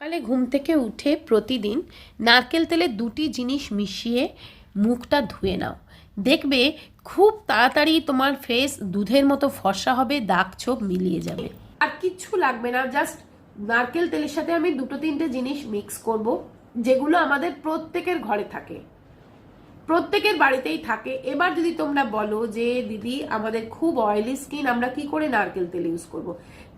সকালে ঘুম থেকে উঠে প্রতিদিন নারকেল তেলে দুটি জিনিস মিশিয়ে মুখটা ধুয়ে নাও। দেখবে খুব তাড়াতাড়ি তোমার ফেস দুধের মতো ফর্সা হবে, দাগ ছোপ মিলিয়ে যাবে। আর কিচ্ছু লাগবে না, জাস্ট নারকেল তেলের সাথে আমি দুটো তিনটে জিনিস মিক্স করব, যেগুলো আমাদের প্রত্যেকের ঘরে থাকে। প্রত্যেকের বাড়িতেই থাকে। এবার যদি তোমরা বলো যে, দিদি, আমাদের খুব অয়েলি স্কিন আমরা কি করে নারকেল তেল ইউজ করব।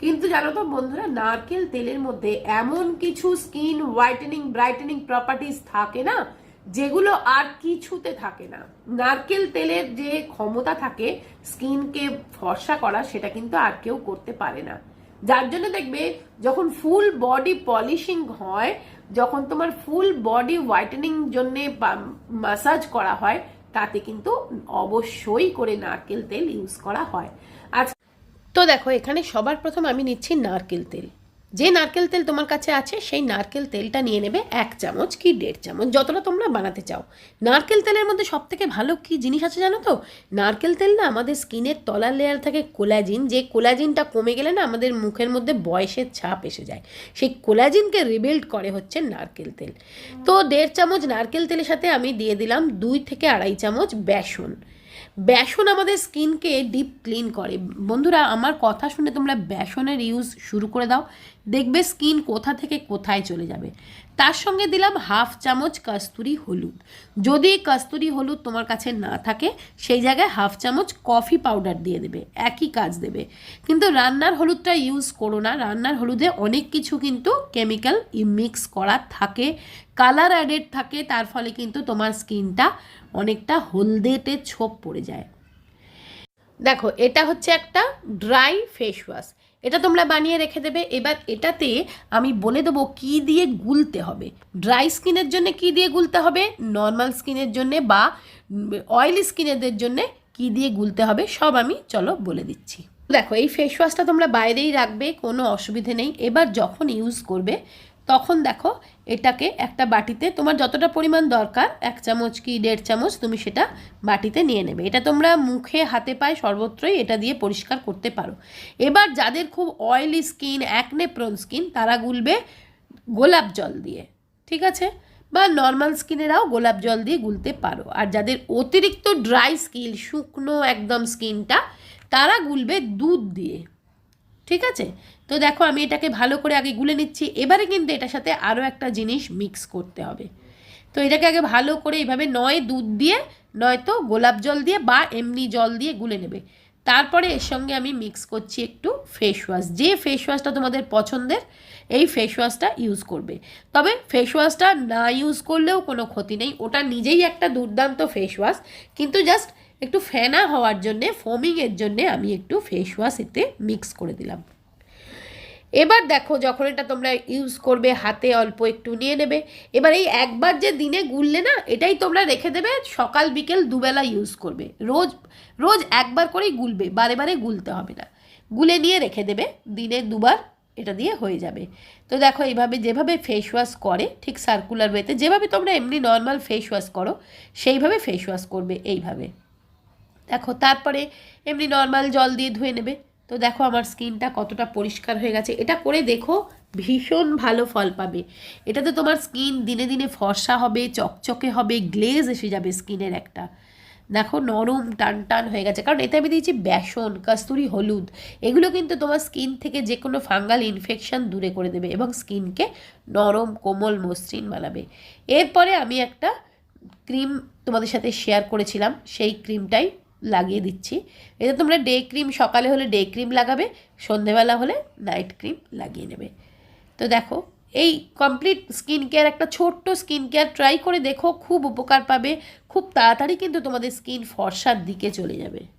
কিন্তু জানো তো বন্ধুরা, নারকেল তেলের মধ্যে এমন কিছু স্কিন হোয়াইটেনিং ব্রাইটেনিং প্রপার্টিস থাকে না, যেগুলো আর কিছুতে থাকে না। নারকেল তেলের যে ক্ষমতা থাকে স্কিনকে ফর্সা করা, সেটা কিন্তু আর কেউ করতে পারে না। যার জন্য দেখবে যখন ফুল বডি পলিশিং হয়, যখন তোমার ফুল বডি হোয়াইটেনিং জন্য মাসাজ করা হয়, তাতে কিন্তু অবশ্যই করে নারকেল তেল ইউজ করা হয়। আচ্ছা তো দেখো, এখানে সবার প্রথম আমি নিচ্ছি নারকেল তেল। যে নারকেল তেল তোমার কাছে আছে, সেই নারকেল তেলটা নিয়ে নেবে এক চামচ কি দেড় চামচ, যতটা তোমরা বানাতে চাও। নারকেল তেলের মধ্যে সব থেকে ভালো কি জিনিস আছে জানো তো? নারকেল তেল না আমাদের স্কিনের তলার লেয়ার থাকে কোলাজিন যে কোলাজিনটা কমে গেলে না আমাদের মুখের মধ্যে বয়সের ছাপ এসে যায়। সেই কোলাজিনকে রিবিল্ড করে হচ্ছে নারকেল তেল। তো দেড় চামচ নারকেল তেলের সাথে আমি দিয়ে দিলাম দুই থেকে আড়াই চামচ বেসন। বেসন আমাদের স্কিনকে ডিপ ক্লিন করে। বন্ধুরা, আমার কথা শুনে তোমরা বেসনের ইউজ শুরু করে দাও। দেখবে স্কিন কোথা থেকে কোথায় চলে যাবে। তার সঙ্গে দিলাম হাফ চামচ কস্তুরি হলুদ। যদি কস্তুরি হলুদ তোমার কাছে না থাকে, সেই জায়গায় হাফ চামচ কফি পাউডার দিয়ে দেবে, একই কাজ দেবে। কিন্তু রান্নার হলুদটা ইউজ করো না। রান্নার হলুদে অনেক কিছু কিন্তু কেমিক্যাল মিক্স করা থাকে। কালার অ্যাডেড থাকে, তার ফলে কিন্তু তোমার স্কিনটা অনেকটা হলদেটে ছোপ পড়ে যায়। দেখো, এটা হচ্ছে একটা ড্রাই ফেস ওয়াশ এটা তোমরা বানিয়ে রেখে দেবে। এবার এটাতে আমি বলে দেবো কি দিয়ে গুলতে হবে। ড্রাই স্কিনের জন্য কি দিয়ে গুলতে হবে? নর্মাল স্কিনের জন্য বা অয়েলি স্কিনেদের জন্য কি দিয়ে গুলতে হবে? সব আমি, চলো বলে দিচ্ছি। দেখো, এই ফেস ওয়াশটা তোমরা বাইরেই রাখবে, কোনো অসুবিধে নেই। এবার যখন ইউজ করবে তখন দেখো এটাকে একটা বাটিতে তোমার যতটা পরিমাণ দরকার, এক চামচ কি দেড় চামচ তুমি সেটা বাটিতে নিয়ে নেবে। এটা তোমরা মুখে, হাতে পায়ে সর্বত্রই এটা দিয়ে পরিষ্কার করতে পারো। এবার যাদের খুব oily skin acne prone skin তারা গুলবে গোলাপ জল দিয়ে, ঠিক আছে? বা নর্মাল স্কিনেরাও গোলাপ জল দিয়ে গুলতে পারো। আর যাদের অতিরিক্ত ড্রাই স্কিন শুকনো একদম স্কিনটা তারা গুলবে দুধ দিয়ে, ঠিক আছে? তো দেখো, আমি এটাকে ভালো করে আগে গুলে নিচ্ছি। এবারে কিন্তু এটার সাথে আরও একটা জিনিস মিক্স করতে হবে। তো এটাকে আগে ভালো করে এইভাবে নয় দুধ দিয়ে, নয়তো গোলাপ জল দিয়ে বা এমনি জল দিয়ে গুলে নেবে। তারপরে এর সঙ্গে আমি মিক্স করছি একটু ফেস ওয়াশ যে ফেস ওয়াশটা তোমাদের পছন্দের, এই ফেস ওয়াশটা ইউজ করবে। তবে ফেস ওয়াশটা না ইউজ করলেও কোনো ক্ষতি নেই। ওটা নিজেই একটা দুর্দান্ত ফেস ওয়াশ কিন্তু জাস্ট একটু ফেনা হওয়ার জন্যে ফোমিংয়ের জন্যে আমি একটু ফেস ওয়াশ এতে মিক্স করে দিলাম। এবার দেখো যখন এটা তোমরা ইউজ করবে, হাতে অল্প একটু নিয়ে নেবে। এবার এই একবার যে দিনে গুললে না, এটাই তোমরা রেখে দেবে, সকাল, বিকেল দুবেলা ইউজ করবে। রোজ রোজ একবার করেই গুলবে, বারে বারে গুলতে হবে না। গুলে নিয়ে রেখে দেবে, দিনে দুবার এটা দিয়ে হয়ে যাবে। তো দেখো এইভাবে যেভাবে ফেস ওয়াশ করে, ঠিক সার্কুলার ওয়েতে যেভাবে তোমরা এমনি নর্মাল ফেস ওয়াশ করো, সেইভাবে ফেস ওয়াশ করবে এইভাবে। দেখো তারপরে এমনি নর্মাল জল দিয়ে ধুয়ে নেবে। তো দেখো আমার স্কিনটা কতটা পরিষ্কার হয়ে গেছে। এটা করে দেখো ভীষণ ভালো ফল পাবে। এটাতে তোমার স্কিন দিনে দিনে ফর্সা হবে, চকচকে হবে, গ্লেজ এসে যাবে স্কিনের একটা। দেখো নরম, টান টান হয়ে গেছে। কারণ এতে আমি দিয়েছি বেসন, কস্তুরি, হলুদ। এগুলো কিন্তু তোমার স্কিন থেকে যে কোনো ফাঙ্গাল ইনফেকশান দূরে করে দেবে এবং স্কিনকে নরম, কোমল, মসৃণ বানাবে। এরপরে আমি একটা ক্রিম তোমাদের সাথে শেয়ার করেছিলাম। সেই ক্রিমটাই লাগিয়ে দিচ্ছি। এটা তোমরা ডে ক্রিম, সকালে হলে ডে ক্রিম লাগাবে, সন্ধেবেলা হলে নাইট ক্রিম লাগিয়ে নেবে। তো দেখো, এই কমপ্লিট স্কিন কেয়ার একটা ছোট্ট স্কিন কেয়ার ট্রাই করে দেখো, খুব উপকার পাবে, খুব তাড়াতাড়ি কিন্তু তোমাদের স্কিন ফর্সার দিকে চলে যাবে।